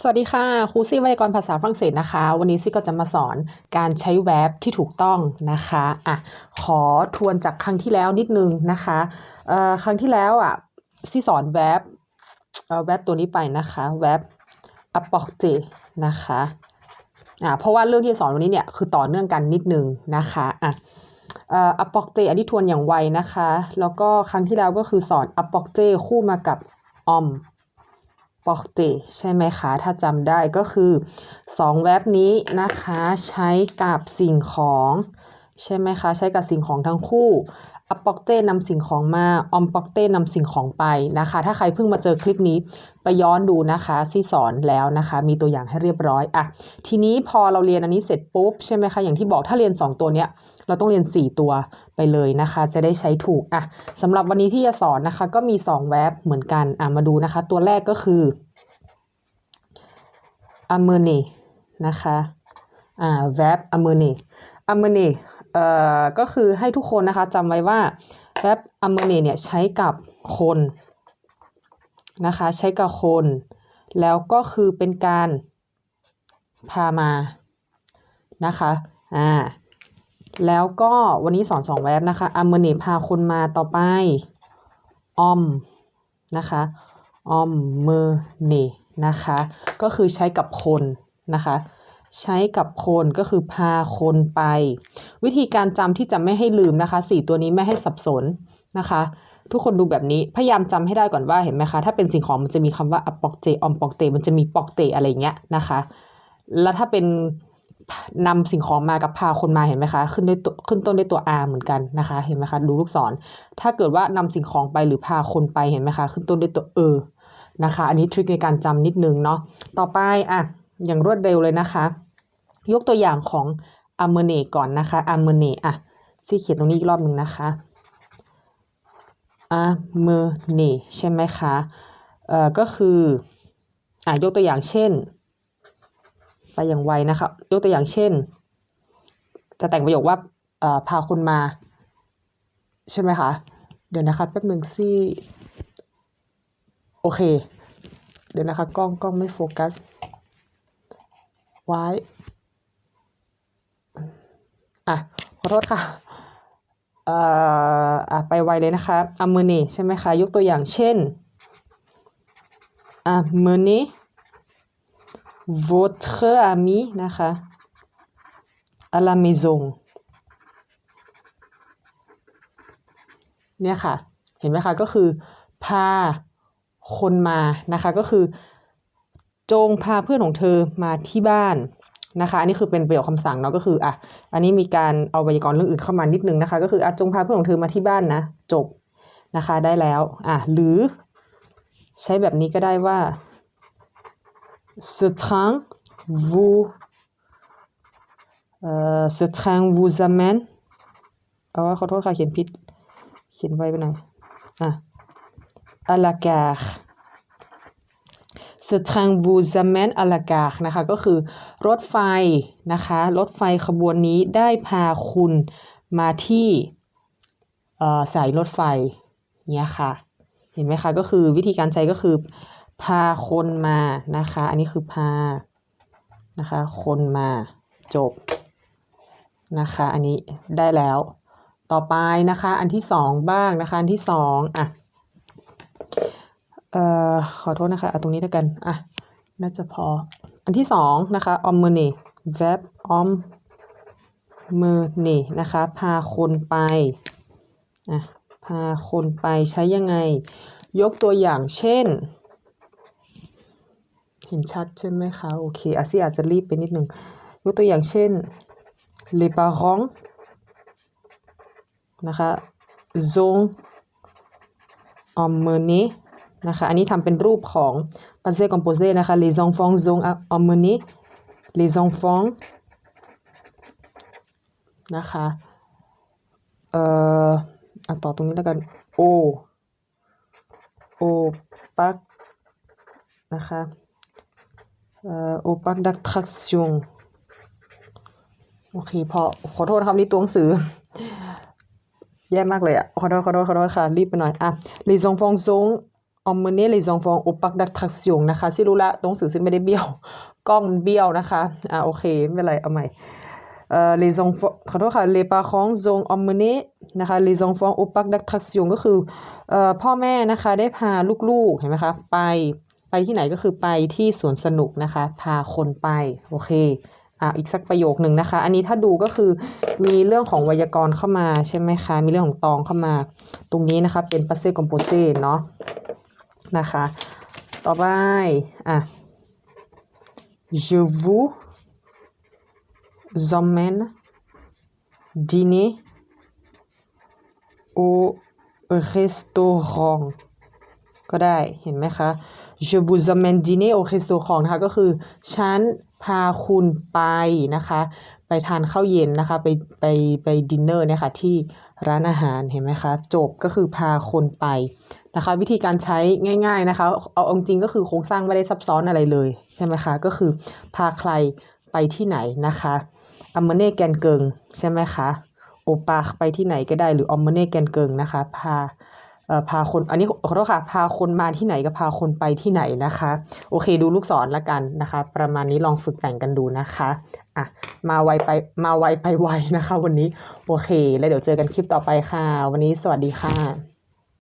สวัสดีค่ะครูซี่ไวยากรภาษาฝรั่งเศสนะคะ วันนี้ซี่ก็จะมาสอนการใช้แวบที่ถูกต้องนะคะอะขอทวนจากครั้งที่แล้วนิดนึงนะคะเอ่อครั้งที่แล้วอะซี่สอนแวบเอ่อแวบตัวนี้ไปนะคะแวบ apporter นะคะอะเพราะว่าเรื่องที่สอนวันนี้เนี่ยคือต่อเนื่องกันนิดนึงนะคะอะเอ่อ apporte อันนี้ทวนอย่างไวนะคะ แล้วก็ครั้งที่แล้วก็คือสอน apporte คู่มากับ ฟอกเตใช่ไหมคะ ถ้าจำได้ก็คือสองแว็บนี้นะคะ ใช้กับสิ่งของ ใช่ไหมคะ ใช้กับสิ่งของทั้งคู่ a p o r t e r นำสิ่งของมา om porter นำสิ่งของไปนะคะ ถ้าใครเพิ่งมาเจอคลิปนี้ไปย้อนดูนะคะที่สอนแล้วนะคะ มีตัวอย่างให้เรียบร้อยอะทีนี้พอเราเรียนอันนี้เสร็จปุ๊บใช่ไหมคะอย่างที่บอกถ้าเรียน 2 ตัวเนี้ยเราต้องเรียน 4 ตัวไปเลยนะคะ จะได้ใช้ถูกอะสำหรับวันนี้ที่จะสอนนะคะ ก็มี 2 แว็บเหมือนกันอะมาดูนะคะ ตัวแรกก็คือ a m e n e นะคะอ่า verb a m e n e a m e n e เอ่อก็คือให้ทุกคนนะคะจำไว้ว่า verb a m e n e เนี่ยใช้กับคนนะคะใช้กับคน แล้วก็คือเป็นการพามานะคะอ่าแล้วก็วันนี้สอนสองแวบนะคะ a m e n e พาคนมาต่อไป om นะคะ om m e n e นะคะ ก็คือใช้กับคนนะคะ ใช้กับคนก็คือพาคนไป วิธีการจำที่จะไม่ให้ลืมนะคะสี่ตัวนี้ไม่ให้สับสนนะคะทุกคนดูแบบนี้ พยายามจำให้ได้ก่อนว่าเห็นไหมคะ ถ้าเป็นสิ่งของมันจะมีคำว่า a p o c t e om p o c t e มันจะมี p o c t e อะไรเงี้ยนะคะ แล้วถ้าเป็นนำสิ่งของมากับพาคนมาเห็นไหมคะ ขึ้นด้วยตัวขึ้นต้นด้วยตัว r เหมือนกันนะคะ เห็นไหมคะ ดูลูกศร ถ้าเกิดว่านำสิ่งของไปหรือพาคนไปเห็นไหมคะ ขึ้นต้นด้วยตัวเออนะคะ อันนี้ทริคในการจำนิดนึงเนาะ ต่อไปอะอย่างรวดเร็วเลยนะคะ ยกตัวอย่างของอเมเนก่อนนะคะอเมเนอะซี่เขียนตรงนี้อีกรอบหนึ่งนะคะอเมเนใช่ไหมคะเอ่อก็คืออะยกตัวอย่างเช่น ไปอย่างไวนะคะยกตัวอย่างเช่น จะแต่งประโยคว่าเอ่อพาคนมา ใช่ไหมคะเดี๋ยวนะคะแป๊บหนึ่งซี่โอเค เดี๋ยวนะคะกล้องกล้องไม่โฟกัสไว้ อะขอโทษค่ะเอ่ออะไปไวเลยนะคะอเมเนใช่ไหมคะ ยกตัวอย่างเช่นอเมเน votre ami นะคะ à la maison เนี่ยค่ะ เห็นไหมคะ ก็คือพาคนมานะคะ ก็คือ จงพาเพื่อนของเธอมาที่บ้าน นะคะ อันนี้คือเป็นประโยคคำสั่งเนาะก็คืออะอันนี้มีการเอาไวยากรณ์เรื่องอื่นเข้ามานิดนึงนะคะ ก็คืออะจงพาเพื่อนของเธอมาที่บ้านนะ จบนะคะได้แล้วอะหรือ ใช้แบบนี้ก็ได้ว่า ce train vous เอ่อ ce train vous amène เอาขอโทษค่ะเขียนผิด เขียนไว้ไปหน่อยอะ à la gare ce train vous amène à la gare นะคะ ก็คือรถไฟนะคะ รถไฟขบวนนี้ได้พาคุณมาที่เอ่อสายรถไฟเนี่ยค่ะ เห็นไหมคะ ก็คือวิธีการใช้ก็คือพาคนมานะคะ อันนี้คือพานะคะ คนมาจบนะคะ อันนี้ได้แล้ว ต่อไปนะคะ อันที่สองบ้างนะคะ อันที่สองอะ เอ่อขอโทษนะคะเอาตรงนี้แล้วกันอะน่าจะพอ อันที่สองนะคะ emmener verb emmener นะคะ พาคนไปอะพาคนไปใช้ยังไง ยกตัวอย่างเช่น เห็นชัดใช่ไหมคะ โอเคอาซี่อาจจะรีบไปนิดนึง ยกตัวอย่างเช่น les parents นะคะ ont emmené นะคะ อันนี้ทำเป็นรูปของ passé composé นะคะ les enfants ont emmené les enfants นะคะเอ่ออะต่อตรงนี้แล้วกัน o au parc นะคะเอ่อ au parc d'attraction โอเคพอขอโทษครับนี่ตัวหนังสือ แย่มากเลยอะขอโทษขอโทษขอโทษค่ะ รีบไปหน่อย อะ les enfants ont emmener les enfants au parc d'attraction นะคะซิรู้ละตรงสือซิไม่ได้เบี้ยว กล้องมันเบี้ยวนะคะอ่าโอเคไม่เป็นไรเอาใหม่เอ่อ les enfants ขอโทษค่ะ les parents ont emmené นะคะ les enfants au parc d'attraction ก็คือเอ่อพ่อแม่นะคะได้พาลูกๆเห็นไหมคะไปไปที่ไหนก็คือไปที่สวนสนุกนะคะ พาคนไปโอเคอะอีกสักประโยคหนึ่งนะคะ อันนี้ถ้าดูก็คือมีเรื่องของไวยากรณ์เข้ามาใช่ไหมคะ มีเรื่องของตองเข้ามา ตรงนี้นะคะเป็น passé composé เนาะ นะคะ ต่อไป อะ je vous emmène dîner au restaurant ก็ได้เห็นไหมคะ je vous emmène dîner au restaurant นะคะก็คือฉันพาคุณไปนะคะ ไปทานข้าวเย็นนะคะ ไปไปไปดินเนอร์เนี่ยค่ะที่ร้านอาหารเห็นไหมคะ จบก็คือพาคนไป นะคะ วิธีการใช้ง่าย ๆนะคะ เอาอาจริงก็คือโครงสร้างไม่ได้ซับซ้อนอะไรเลยใช่ไหมคะ ก็คือพาใครไปที่ไหนนะคะอัมเมเน่แกนเกิงใช่ไหมคะโอปาไปที่ไหนก็ได้หรืออมเมเน่แกนเกิงนะคะ พาเอ่อพาคนอันนี้ขอโทษค่ะ พาคนมาที่ไหนกับพาคนไปที่ไหนนะคะ โอเคดูลูกศรละกันนะคะ ประมาณนี้ลองฝึกแต่งกันดูนะคะอะมาไวไปมาไวไปไวนะคะ วันนี้โอเค แล้วเดี๋ยวเจอกันคลิปต่อไปค่ะ วันนี้สวัสดีค่ะ